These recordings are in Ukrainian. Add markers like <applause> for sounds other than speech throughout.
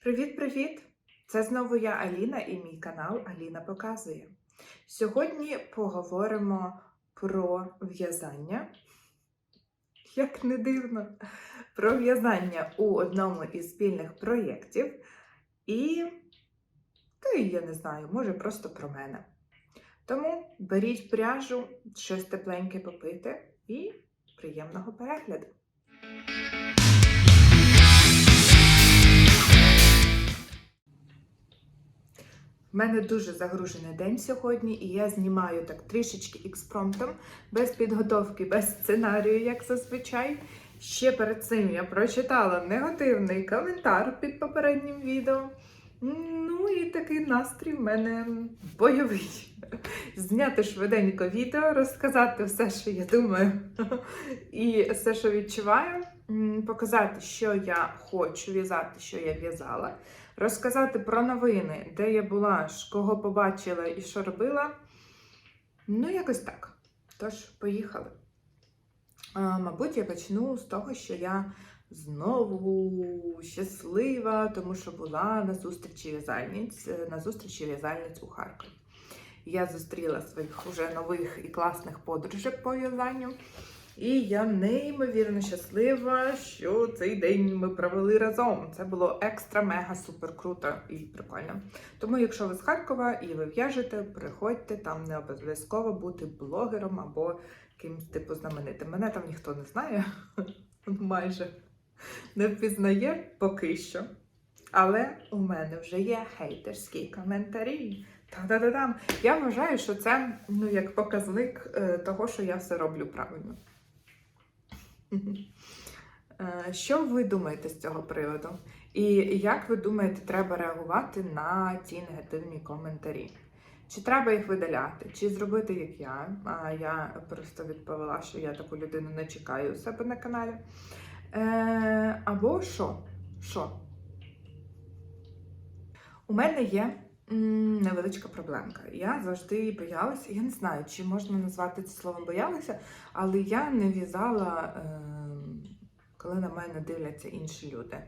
Привіт-привіт! Це знову я Аліна і мій канал Аліна Показує. Сьогодні поговоримо про в'язання. Як не дивно, про в'язання у одному із спільних проєктів. І, та я не знаю, може просто про мене. Тому беріть пряжу, щось тепленьке попити і приємного перегляду! У мене дуже загружений день сьогодні, і я знімаю так трішечки експромтом, без підготовки, без сценарію, як зазвичай. Ще перед цим я прочитала негативний коментар під попереднім відео. Ну і такий настрій в мене бойовий. Зняти швиденько відео, розказати все, що я думаю, і все, що відчуваю, показати, що я хочу в'язати, що я в'язала розказати про новини, де я була, кого побачила і що робила. Ну, якось так. Тож, поїхали. А, мабуть, я почну з того, що я знову щаслива, тому що була на зустрічі в'язальниць, е, на зустрічі в'язальниць у Харкові. Я зустріла своїх уже нових і класних подружок по в'язанню. І я неймовірно щаслива, що цей день ми провели разом. Це було екстра, мега, супер круто і прикольно. Тому, якщо ви з Харкова і ви в'яжете, приходьте, там не обов'язково бути блогером або кимось типу знаменитим. Мене там ніхто не знає, <laughs> майже не впізнає поки що. Але у мене вже є хейтерські коментарі. Та-да-да-дам. Я вважаю, що це ну, як показник е, того, що я все роблю правильно. Е, Що ви думаєте з цього приводу? І як ви думаєте, треба реагувати на ті негативні коментарі? Чи треба їх видаляти, чи зробити як я? А я просто відповіла, що я таку людину не чекаю у себе на каналі. Е, або що? Що? У мене є невеличка проблемка. Я завжди боялася, я не знаю, чи можна назвати це словом боялася, але я не в'язала, е, коли на мене дивляться інші люди.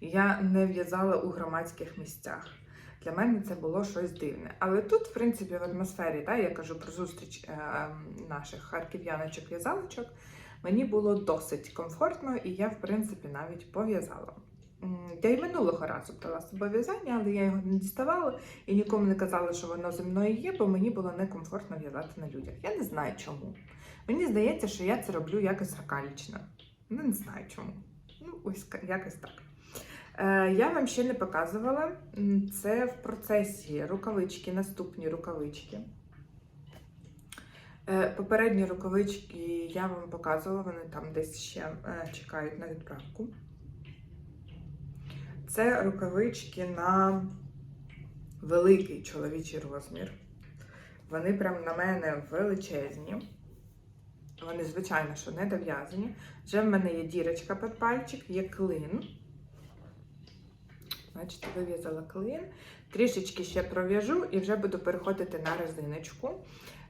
Я не в'язала у громадських місцях. Для мене це було щось дивне. Але тут, в принципі, в атмосфері, да, я кажу про зустріч е, наших харків'яночок-в'язалочок, мені було досить комфортно, і я, в принципі, навіть пов'язала. Я й минулого разу брала з собою в'язання, але я його не діставала і нікому не казала, що воно зі мною є, бо мені було некомфортно в'язати на людях. Я не знаю чому. Мені здається, що я це роблю якось ракалічно. Ну, не знаю чому. Ну, ось якось так. Е, я вам ще не показувала. Це в процесі рукавички, наступні рукавички. Е, Попередні рукавички я вам показувала, вони там десь ще е, чекають на відправку. Це рукавички на великий чоловічий розмір. Вони прям на мене величезні. Вони, звичайно, що не дов'язані. Вже в мене є дірочка під пальчик, є клин. Бачите, вив'язала клин. Трішечки ще пров'яжу і вже буду переходити на резиночку.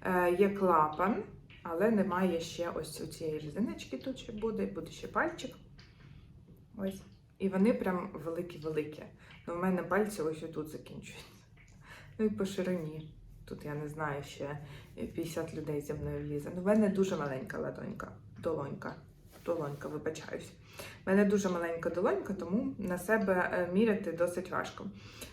Е, є клапан, але немає ще ось цієї резиночки тут ще буде, буде ще пальчик. Ось. І вони прям великі-великі. Ну, у мене пальці ось тут закінчуються. Ну і по ширині. Тут я не знаю, ще 50 людей зі мною влізе. Ну, в мене дуже маленька ладонька, долонька. Долонька, вибачаюсь. У мене дуже маленька долонька, тому на себе е, міряти досить важко.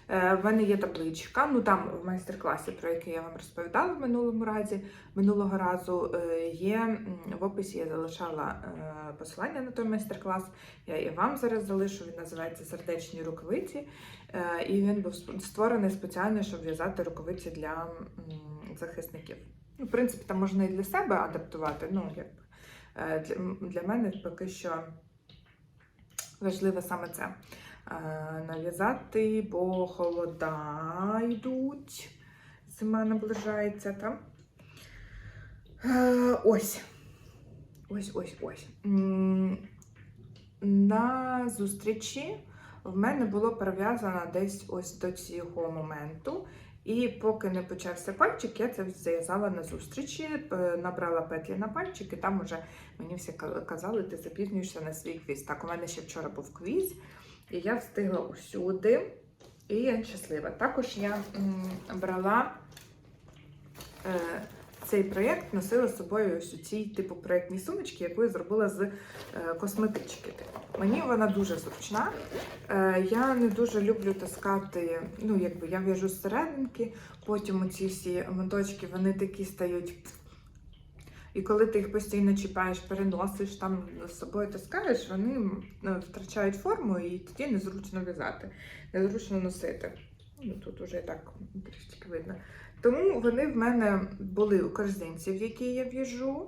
Е, В мене є табличка. Ну там в майстер-класі, про який я вам розповідала в минулому разі, минулого разу, е, є в описі я залишала посилання на той майстер-клас. Я і вам зараз залишу. Він називається Сердечні рукавиці. І він був створений спеціально, щоб в'язати рукавиці для захисників. Ну, в принципі, там можна і для себе адаптувати. Ну, для мене поки що важливо саме це. Е, Нав'язати, бо холода йдуть, зима наближається. Та? Е, Ось. Ось, ось, ось. На зустрічі в мене було перев'язано десь ось до цього моменту. І поки не почався пальчик, я це зав'язала на зустрічі, е, набрала петлі на пальчик, і там уже мені всі ка- казали, ти запізнюєшся на свій квіз. Так, у мене ще вчора був квіз, І я встигла усюди. І я щаслива. Також я м, брала е, цей проєкт, носила з собою ось у цій типу проєктній сумочці, яку я зробила з е, косметички. Мені вона дуже зручна. Е, я не дуже люблю таскати, ну якби я в'яжу з серединки, потім ці всі моточки вони такі стають. І коли ти їх постійно чіпаєш, переносиш, там з собою таскаєш, вони ну, втрачають форму і тоді незручно в'язати, незручно носити. Ну, тут уже і так трішки видно. Тому вони в мене були у корзинці, в якій я в'яжу.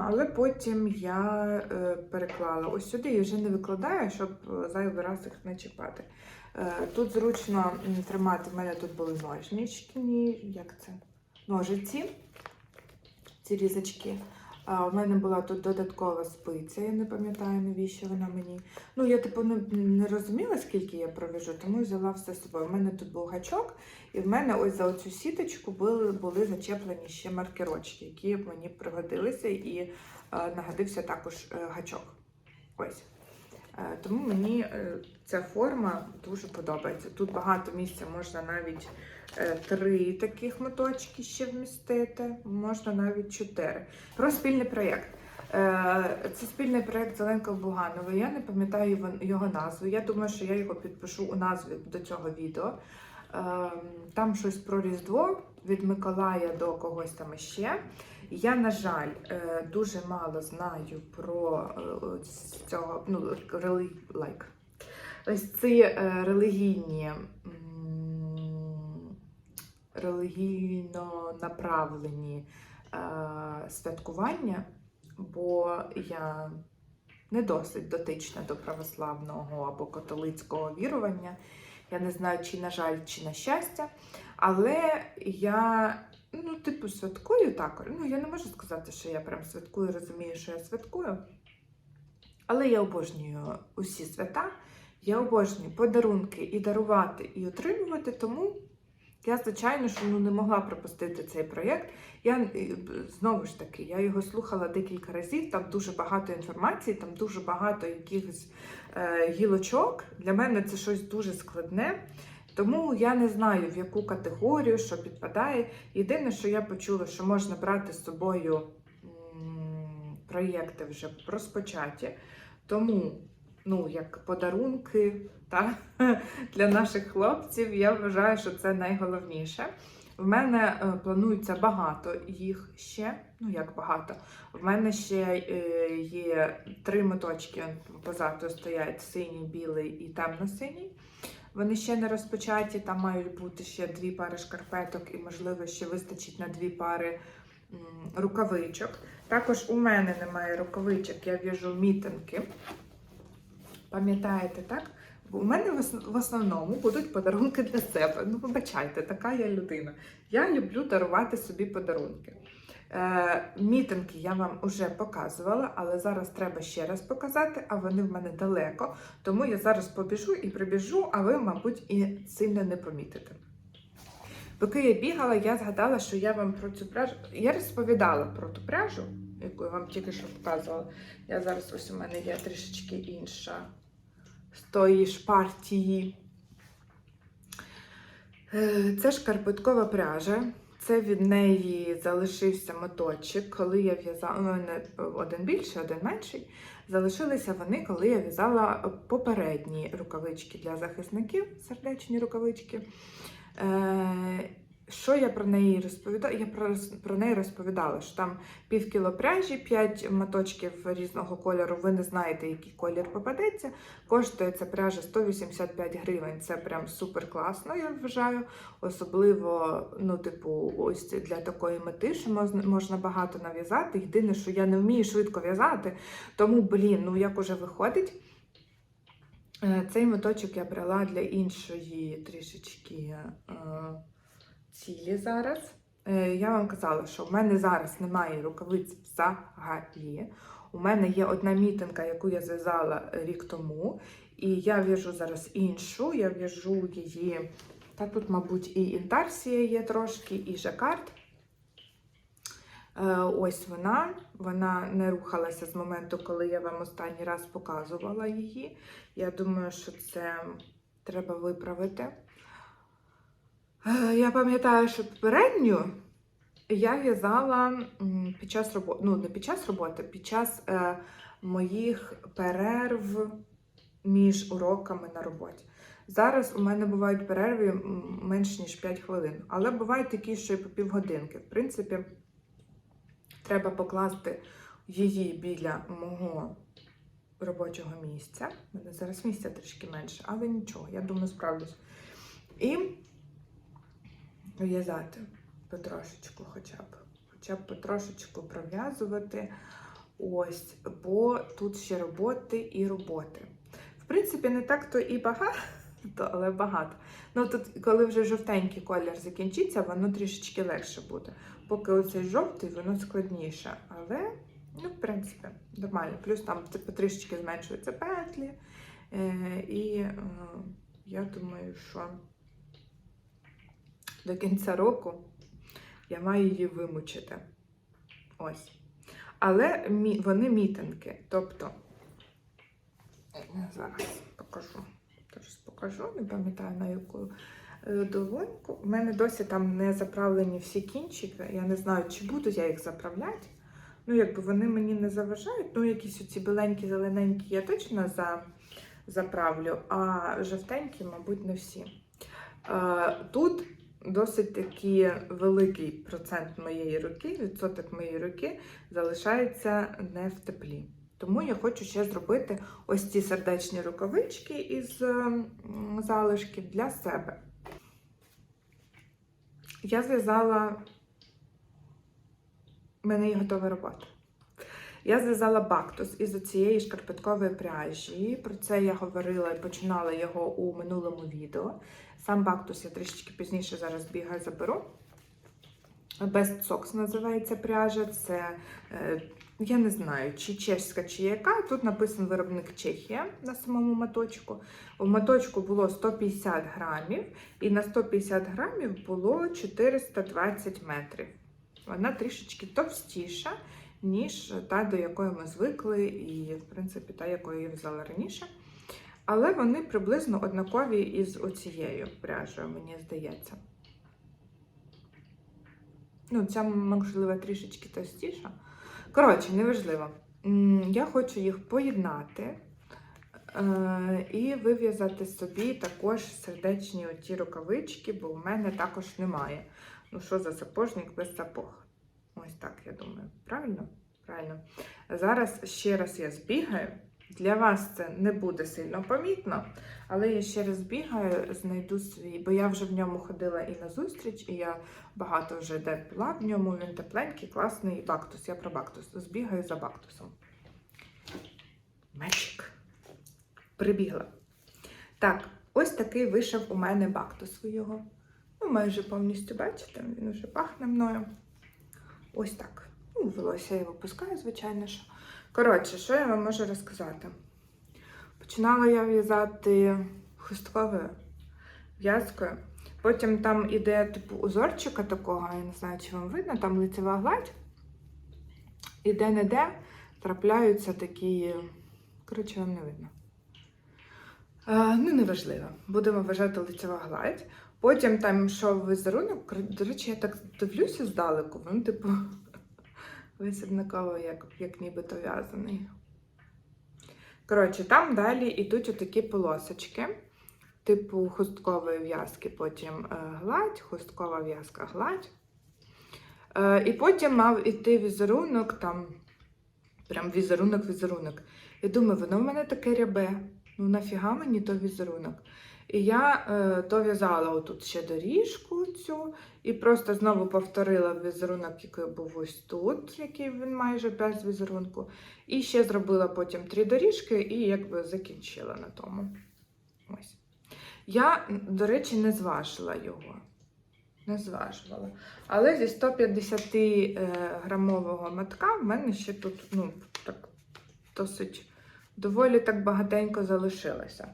Але потім я е, переклала ось сюди і вже не викладаю, щоб зайвий раз їх не чіпати. Е, Тут зручно тримати, в мене тут були ножнички, як це? Ножиці, ці різочки. А в мене була тут додаткова спиця, я не пам'ятаю, навіщо вона мені. Ну, я типу не, не розуміла, скільки я провяжу, тому взяла все з собою. У мене тут був гачок, і в мене ось за оцю сіточку були, були зачеплені ще маркерочки, які мені пригодилися, і е, нагодився також е, гачок. Ось. Е, тому мені е, ця форма дуже подобається. Тут багато місця можна навіть е, три таких моточки ще вмістити, можна навіть чотири. Про спільний проєкт. Е, Це спільний проєкт Зеленка Буганова. Я не пам'ятаю його- назву. Я думаю, що я його підпишу у назві до цього відео. Е, Там щось про Різдво від Миколая до когось там іще. Я, на жаль, дуже мало знаю про цього, ну, like. Ось ці е, релігійні, релігійно направлені е, святкування, бо я не досить дотична до православного або католицького вірування. Я не знаю, чи на жаль, чи на щастя. Але я, ну, типу, святкую так. Ну, я не можу сказати, що я прям святкую, розумію, що я святкую. Але я обожнюю усі свята. Я обожнюю подарунки і дарувати, і отримувати, тому я, звичайно, що ну, не могла пропустити цей проєкт. Я е, знову ж таки, я його слухала декілька разів, там дуже багато інформації, там дуже багато якихось е, гілочок. Для мене це щось дуже складне. Тому я не знаю, в яку категорію, що підпадає. Єдине, що я почула, що можна брати з собою проєкти вже розпочаті. Тому, ну, як подарунки та, <laughs> для наших хлопців, я вважаю, що це найголовніше. В мене е, планується багато їх ще. Ну, як багато. В мене ще е, є три моточки позаду стоять синій, білий і темно-синій. Вони ще не розпочаті, там мають бути ще дві пари шкарпеток, і, можливо, ще вистачить на дві пари рукавичок. Також у мене немає рукавичок, я в'яжу мітинки. Пам'ятаєте, так? У мене в основному будуть подарунки для себе. Ну, вибачайте, така я людина. Я люблю дарувати собі подарунки. Е, мітинги я вам вже показувала, але зараз треба ще раз показати, а вони в мене далеко. Тому я зараз побіжу і прибіжу, а ви, мабуть, і сильно не помітите. Поки я бігала, я згадала, що я вам про цю пряжу. Я розповідала про ту пряжу, яку я вам тільки що показувала. Я зараз ось у мене є трішечки інша з тої ж партії. Е, Це шкарпеткова пряжа. Це від неї залишився моточок, коли я в'язала у мене один більший, один менший. Залишилися вони, коли я в'язала попередні рукавички для захисників, сердечні рукавички. Е, що я про неї розповідала? Я про, про неї розповідала, що там пів кіло пряжі, 5 моточків різного кольору. Ви не знаєте, який колір попадеться. Коштує ця пряжа 185 гривень. Це прям супер класно, я вважаю. Особливо, ну, типу, ось для такої мети, що можна, багато нав'язати. Єдине, що я не вмію швидко в'язати, тому, блін, ну як уже виходить. Е, Цей моточок я брала для іншої трішечки е, цілі зараз. Е, Я вам казала, що в мене зараз немає рукавиць взагалі. У мене є одна мітинка, яку я зв'язала рік тому, і я в'яжу зараз іншу. Я в'яжу її, та тут, мабуть, і інтарсія є трошки, і жакард. Е, ось вона. Вона не рухалася з моменту, коли я вам останній раз показувала її. Я думаю, що це треба виправити. Е, Я пам'ятаю, що попередню я в'язала під час роботи, ну не під час роботи, під час е, моїх перерв між уроками на роботі. Зараз у мене бувають перерви менш ніж 5 хвилин, але бувають такі, що і по півгодинки. В принципі, треба покласти її біля мого робочого місця. У мене зараз місця трішки менше, але нічого, я думаю, справлюсь. І в'язати потрошечку хоча б. Хоча б потрошечку пров'язувати. Ось, бо тут ще роботи і роботи. В принципі, не так то і багато, <laughs> але багато. Ну тут, коли вже жовтенький колір закінчиться, воно трішечки легше буде. Поки оцей жовтий, воно складніше. Але, ну, в принципі, нормально. Плюс там типу, трішечки зменшуються петлі. Е, і е, я думаю, що до кінця року я маю її вимучити. Ось. Але вони мітинки. Тобто, я зараз покажу. Зараз покажу, не пам'ятаю на яку е, долоньку. У мене досі там не заправлені всі кінчики. Я не знаю, чи буду я їх заправляти. Ну, якби вони мені не заважають. Ну, якісь оці біленькі, зелененькі я точно за, заправлю, а жовтенькі, мабуть, не всі. Е, Тут досить такий великий процент моєї руки, відсоток моєї руки залишається не в теплі. Тому я хочу ще зробити ось ці сердечні рукавички із ем, залишків для себе. Я зв'язала, мене є готова робота. Я зв'язала бактус із цієї шкарпеткової пряжі. Про це я говорила і починала його у минулому відео. Сам бактус я трішечки пізніше зараз бігаю, заберу. Best Socks називається пряжа. Це, е, я не знаю, чи чеська, чи яка. Тут написано виробник Чехія на самому моточку. У моточку було 150 грамів, і на 150 грамів було 420 метрів. Вона трішечки товстіша, ніж та, до якої ми звикли, і, в принципі, та, якою я взяла раніше. Але вони приблизно однакові із оцією пряжею, мені здається. Ну, ця, можливо, трішечки товстіша. Коротше, неважливо. Я хочу їх поєднати е, і вив'язати собі також сердечні оті рукавички, бо в мене також немає. Ну, що за сапожник без сапог? Ось так, я думаю. Правильно? Правильно. Зараз ще раз я збігаю. Для вас це не буде сильно помітно, але я ще раз бігаю, знайду свій, бо я вже в ньому ходила і на зустріч, і я багато вже де була в ньому. Він тепленький, класний бактус. Я про бактус. Збігаю за бактусом. Мечик. Прибігла. Так, ось такий вийшов у мене бактус ви його. Ну, майже повністю бачите, він вже пахне мною. Ось так. Ну, волосся я випускаю, звичайно що. Коротше, що я вам можу розказати? Починала я в'язати хустковою в'язкою. Потім там іде типу узорчика такого, я не знаю, чи вам видно, там лицева гладь. І де-не-де трапляються такі. Коротше, вам не видно. А, ну, неважливо. Будемо вважати лицева гладь. Потім там йшов візерунок. До речі, я так дивлюся здалеку, він, типу, весь однаково, як, як нібито в'язаний. Коротше, там далі йдуть отакі полосочки, типу хусткової в'язки, потім е, гладь, хусткова в'язка, гладь. Е, і потім мав іти візерунок, там, прям візерунок-візерунок. І думаю, воно в мене таке рябе. Ну нафіга мені то візерунок. І я е, то в'язала отут ще доріжку цю, і просто знову повторила візерунок, який був ось тут, який він майже без візерунку. І ще зробила потім три доріжки і якби закінчила на тому. Ось. Я, до речі, не зважила його. Не зважувала. Але зі 150 е, грамового матка в мене ще тут ну, так досить доволі так багатенько залишилося.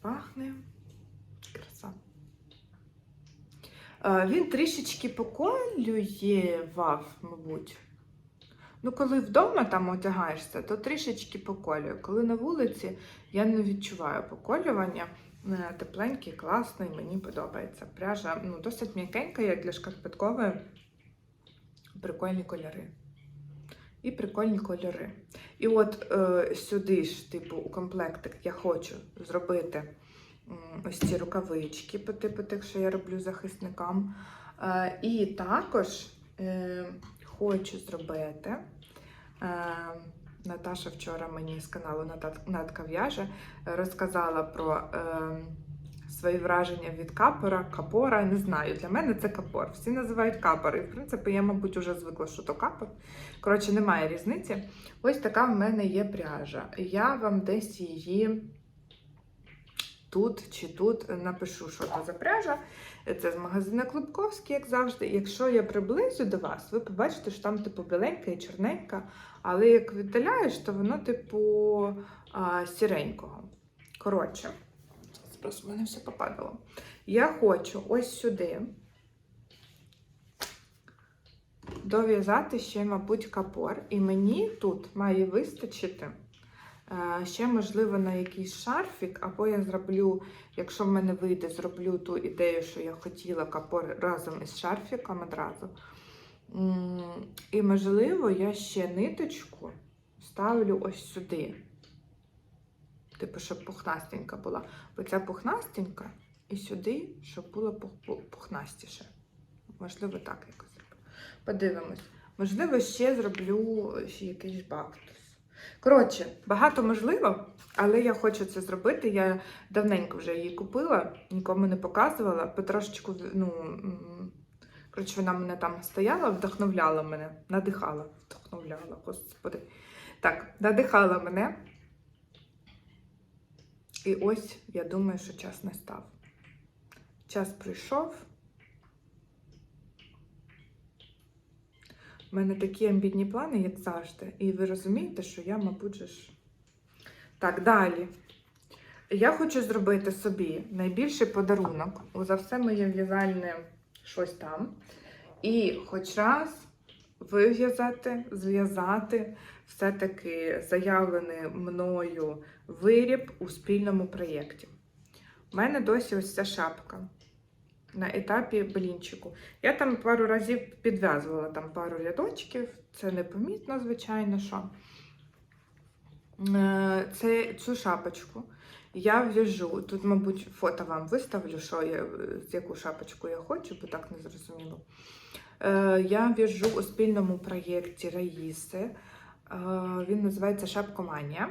Пахне краса. Е, Він трішечки поколюєвав, мабуть. Ну, коли вдома там одягаєшся, то трішечки поколює. Коли на вулиці я не відчуваю поколювання. Е, Тепленький, класний, мені подобається. Пряжа ну, досить м'якенька, як для шкарпеткової. Прикольні кольори. І прикольні кольори. І от е, сюди ж, типу, у комплектик я хочу зробити ось ці рукавички по типу тих, що я роблю захисникам. Е, і також е, хочу зробити. Е, Наташа вчора мені з каналу «Натат- Натка в'яже розказала про свої враження від капора, капора. Не знаю, для мене це капор. Всі називають капор. І в принципі, я, мабуть, вже звикла, що то капор. Коротше, немає різниці. Ось така в мене є пряжа. Я вам десь її тут чи тут напишу, що це за пряжа. Це з магазину Клубковський, як завжди. Якщо я приблизю до вас, ви побачите, що там типу біленька і чорненька, але як віддаляєш, то воно типу а, сіренького. Коротше, просто в мене все попадало. Я хочу ось сюди дов'язати ще, мабуть, капор. І мені тут має вистачити ще, можливо, на якийсь шарфік, або я зроблю, якщо в мене вийде, зроблю ту ідею, що я хотіла капор разом із шарфіком одразу. І, можливо, я ще ниточку ставлю ось сюди. Типу, щоб пухнастенька була. Бо ця пухнастенька і сюди, щоб було пух- пух- пухнастіше. Можливо, так якось зроблю. Подивимось. Можливо, ще зроблю якийсь бактус. Коротше, багато можливо, але я хочу це зробити. Я давненько вже її купила, нікому не показувала. Потрошечку, ну, коротше, вона мене там стояла, вдохновляла мене, надихала, вдохновляла, господи. Так, надихала мене. І ось я думаю, що час настав. Час прийшов. У мене такі амбітні плани, як завжди. І ви розумієте, що я, мабуть, ж. Так, далі. Я хочу зробити собі найбільший подарунок. За все моє в'язальне щось там. І хоч раз вив'язати, зв'язати все-таки заявлений мною виріб у спільному проєкті. У мене досі ось ця шапка на етапі блінчику. Я там пару разів підв'язувала там пару рядочків, це непомітно, звичайно, що. Е, Це цю шапочку я в'яжу. Тут, мабуть, фото вам виставлю, що я, з яку шапочку я хочу, бо так не зрозуміло. Е, Я в'яжу у спільному проєкті Раїси. Е, Він називається Шапкоманія.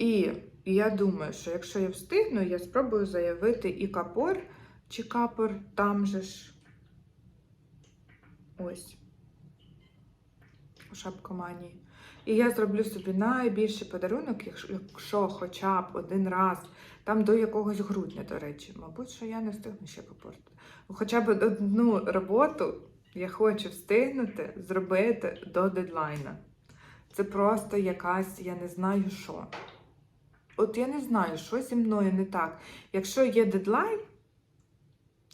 Е, І я думаю, що якщо я встигну, я спробую заявити і капор, чи капор там же ж. Ось. У шапкоманії. І я зроблю собі найбільший подарунок, якщо, хоча б один раз, там до якогось грудня, до речі, мабуть, що я не встигну ще попортити. Хоча б одну роботу я хочу встигнути зробити до дедлайна. Це просто якась, я не знаю що. От я не знаю, що зі мною не так. Якщо є дедлайн,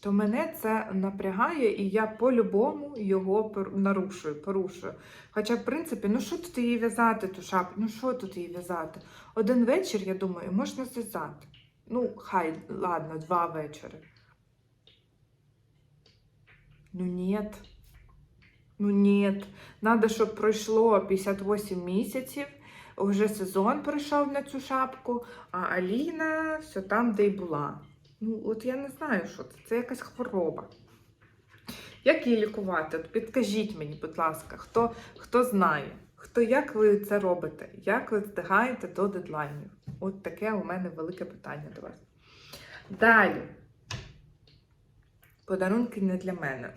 то мене це напрягає, і я по-любому його нарушую, порушую. Хоча, в принципі, ну що тут її в'язати, ту шапку? Ну що тут її в'язати? Один вечір, я думаю, можна зв'язати. Ну, хай, ладно, два вечори. Ну нет. Ну нет. Надо, щоб пройшло 58 місяців, вже сезон прийшов на цю шапку, а Аліна все там, де й була. Ну, от я не знаю, що це. Це якась хвороба. Як її лікувати? От підкажіть мені, будь ласка, хто, хто знає, хто як ви це робите? Як ви встигаєте до дедлайнів? От таке у мене велике питання до вас. Далі. Подарунки не для мене.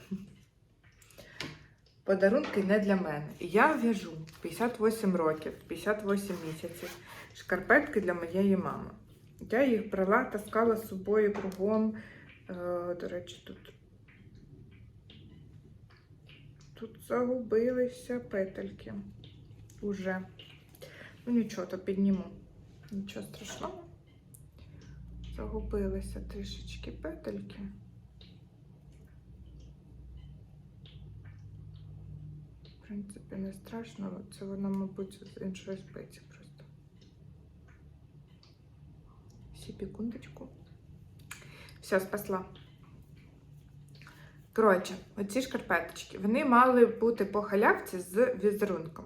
Подарунки не для мене. Я в'яжу 58 років, 58 місяців. Шкарпетки для моєї мами. Я їх брала, таскала з собою кругом. Е, до речі, тут. Тут загубилися петельки. Уже. Ну нічого, то підніму. Нічого страшного. Загубилися трішечки петельки. Принципі, не страшно, це воно, мабуть, з іншої спиці просто. Секундочку. Все, спасла. Коротше, оці шкарпеточки, вони мали бути по халявці з візерунком.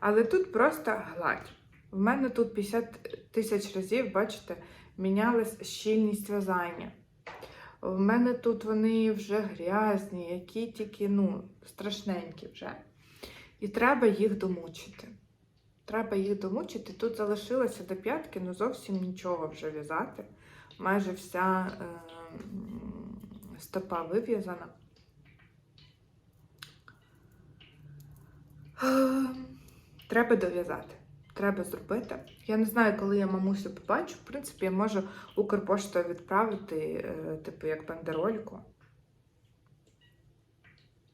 Але тут просто гладь. В мене тут 50 тисяч разів, бачите, мінялась щільність в'язання. В мене тут вони вже грязні, які тільки, ну, страшненькі вже. І треба їх домучити. Треба їх домучити. Тут залишилося до п'ятки, ну зовсім нічого вже в'язати. Майже вся е, стопа вив'язана. Е, Треба дов'язати. Треба зробити. Я не знаю, коли я мамусю побачу. В принципі, я можу Укрпоштою відправити, е, типу, як бандерольку.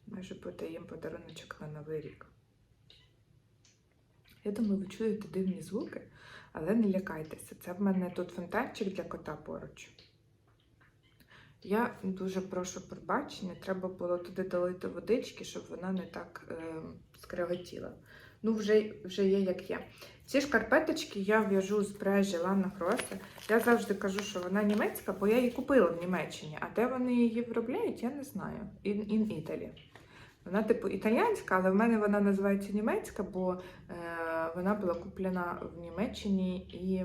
Може бути їм подаруночок на Новий рік. Я думаю, ви чуєте дивні звуки, але не лякайтеся. Це в мене тут фонтанчик для кота поруч. Я дуже прошу пробачення, треба було туди долити водички, щоб вона не так е, скреготіла. Ну, вже, вже є як є. Ці шкарпеточки я в'яжу з пряжі Лана Гросе. Я завжди кажу, що вона німецька, бо я її купила в Німеччині. А де вони її виробляють, я не знаю. In, in Italy. Вона, типу, італіянська, але в мене вона називається німецька, бо е, вона була куплена в Німеччині і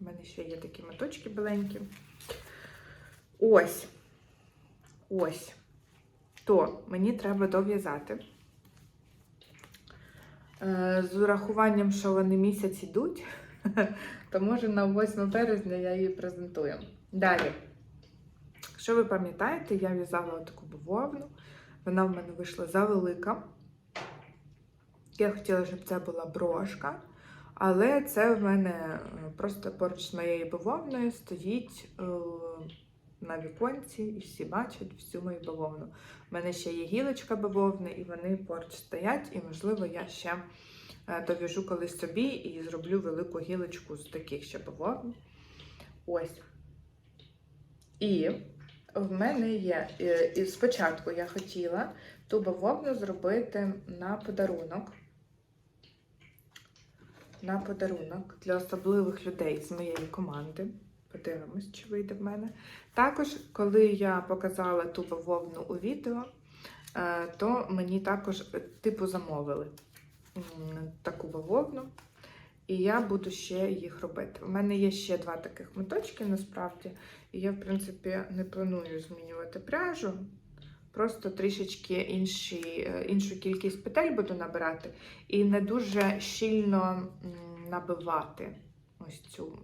в мене ще є такі моточки біленькі. Ось. Ось. То мені треба дов'язати. Е, З урахуванням, що вони місяць ідуть, <laughs> то може на 8 березня я її презентую. Далі. Якщо ви пам'ятаєте, я в'язала таку бавовну. Вона в мене вийшла завелика. Я хотіла, щоб це була брошка, але це в мене е, просто поруч з моєю бавовною стоїть е, на віконці, і всі бачать всю мою бавовну. У мене ще є гілочка бавовни, і вони поруч стоять, і, можливо, я ще е, дов'яжу колись собі і зроблю велику гілочку з таких ще бавовн. Ось. І в мене є, і спочатку я хотіла ту бавовну зробити на подарунок. На подарунок для особливих людей з моєї команди. Подивимось, чи вийде в мене. Також, коли я показала ту бавовну у відео, е, то мені також типу замовили таку бавовну. І я буду ще їх робити. У мене є ще два таких моточки насправді. І я, в принципі, не планую змінювати пряжу. Просто трішечки інші, е, іншу кількість петель буду набирати і не дуже щільно набивати ось цю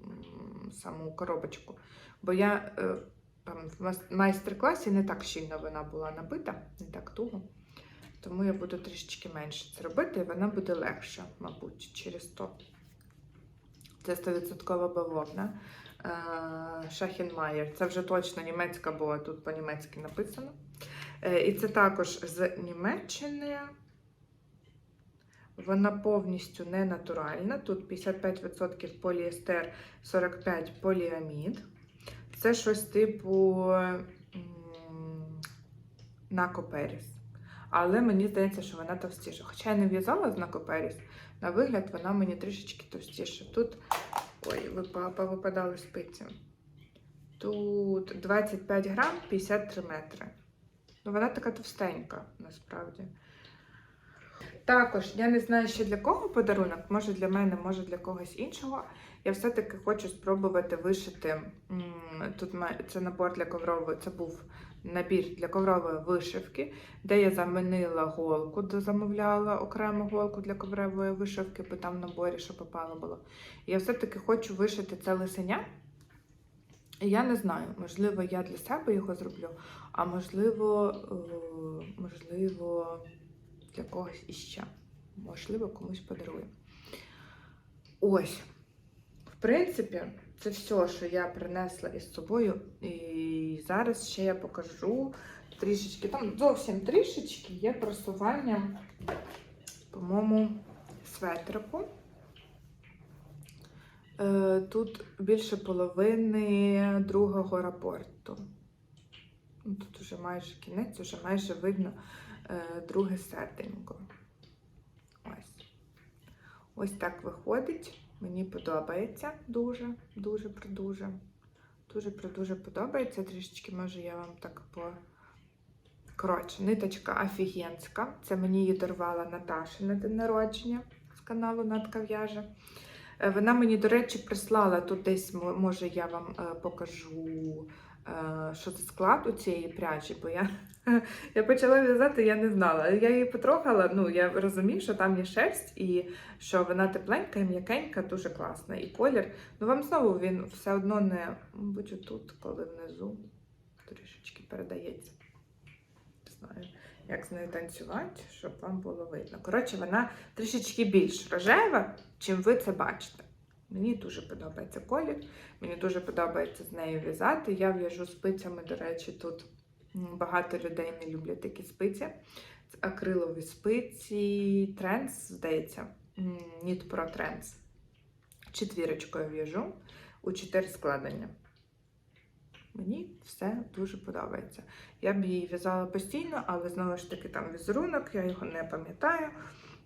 саму коробочку. Бо я е, там в майстер-класі не так щільно вона була набита, не так туго. Тому я буду трішечки менше це робити, і вона буде легша, мабуть, через то. Це 100% бавовна. Е, Шахенмайер. Це вже точно німецька, бо тут по-німецьки написано. Е, І це також з Німеччини. Вона повністю не натуральна. Тут 55% поліестер, 45% поліамід. Це щось типу накоперіс. Але мені здається, що вона товстіша. Хоча я не в'язала з накоперіс, на вигляд вона мені трішечки товстіша. Тут ой, випа- повипадали спиці. Тут 25 грам 53 метри. Ну, вона така товстенька, насправді. Також я не знаю, ще для кого подарунок, може для мене, може для когось іншого. Я все-таки хочу спробувати вишити. Тут це набор для коврової, це був набір для коврової вишивки, де я замінила голку, де замовляла окрему голку для коврової вишивки, бо там в наборі, що попало було. Я все-таки хочу вишити це лисеня. Я не знаю, можливо, я для себе його зроблю, а можливо, е, можливо, для когось іще. Можливо, комусь подарую. Ось. В принципі, це все, що я принесла із собою. І зараз ще я покажу трішечки. Там зовсім трішечки є просування, по-моєму, светрику. Е, Тут більше половини другого рапорту. Ну, Тут уже майже кінець, уже майже видно е, друге серденько. Ось. Ось так виходить. Мені подобається дуже, дуже придуже. Дуже придуже подобається. Трішечки, може, я вам так по. Коротше, ниточка офігенська. Це мені її дарувала Наташа на день народження з каналу Натка в'яже. Е, Вона мені, до речі, прислала тут десь, може, я вам е, покажу, е, що це склад у цієї пряжі, бо я, <laughs> я почала в'язати, я не знала. Я її потрогала, ну я розумію, що там є шерсть і що вона тепленька і м'якенька, дуже класна. І колір. Ну вам знову він все одно не, мабуть, тут, коли внизу трішечки передається. Не знаю, як з нею танцювати, щоб вам було видно. Коротше, вона трішечки більш рожева, чим ви це бачите. Мені дуже подобається колір, мені дуже подобається з нею в'язати. Я в'яжу спицями, до речі, тут багато людей не люблять такі спиці. Це акрилові спиці, тренс, здається, Ніт про тренс. Четвірочкою в'яжу у чотири складення. Мені все дуже подобається. Я б її в'язала постійно, але знову ж таки там візерунок, я його не пам'ятаю.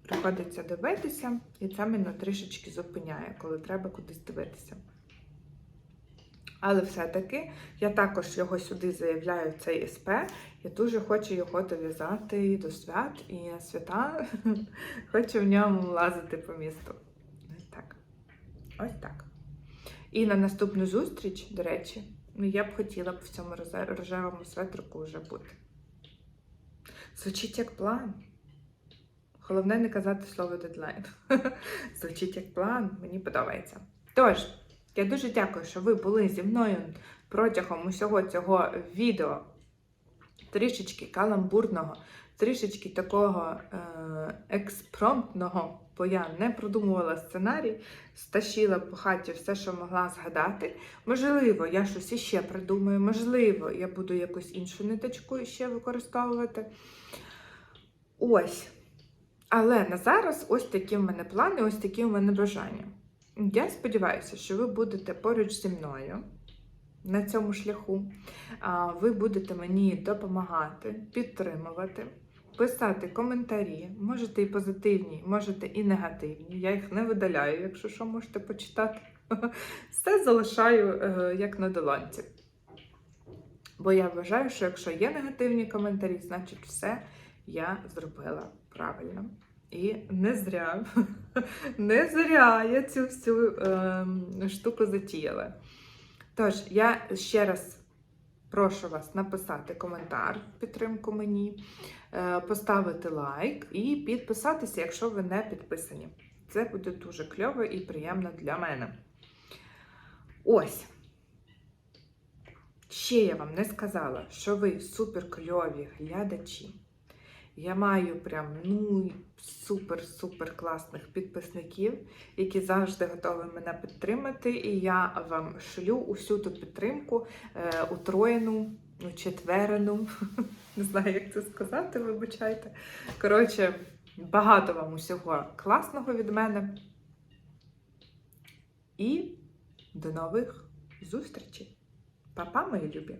Приходиться дивитися, і це мене трішечки зупиняє, коли треба кудись дивитися. Але все-таки я також його сюди заявляю, цей СП. Я дуже хочу його дов'язати до свят і свята <laughs> хочу в ньому лазити по місту. Ось так. Ось так. І на наступну зустріч, до речі, ну я б хотіла б в цьому рожевому светрику вже бути. Звучить як план. Головне не казати слово дедлайн. <laughs> Звучить як план, мені подобається. Тож, я дуже дякую, що ви були зі мною протягом усього цього відео. Трішечки каламбурного, трішечки такого е- експромтного, бо я не продумувала сценарій, стащила по хаті все, що могла згадати. Можливо, я щось іще придумаю, можливо, я буду якусь іншу ниточку ще використовувати. Ось. Але на зараз ось такі в мене плани, ось такі в мене бажання. Я сподіваюся, що ви будете поруч зі мною на цьому шляху. Ви будете мені допомагати, підтримувати, писати коментарі. Можете і позитивні, можете і негативні. Я їх не видаляю, якщо що, можете почитати. <laughs> Все залишаю е, як на долонці. Бо я вважаю, що якщо є негативні коментарі, значить все я зробила правильно. І не зря, <laughs> не зря я цю всю ем, штуку затіяла. Тож, я ще раз прошу вас написати коментар в підтримку мені, е, поставити лайк і підписатися, якщо ви не підписані. Це буде дуже кльово і приємно для мене. Ось. Ще я вам не сказала, що ви супер кльові глядачі. Я маю прям ну супер-супер класних підписників, які завжди готові мене підтримати. І я вам шлю усю ту підтримку е, утроєну, учетверену. <laughs> Не знаю, як це сказати, вибачайте. Коротше, багато вам усього класного від мене. І до нових зустрічей. Па-па, мої любі!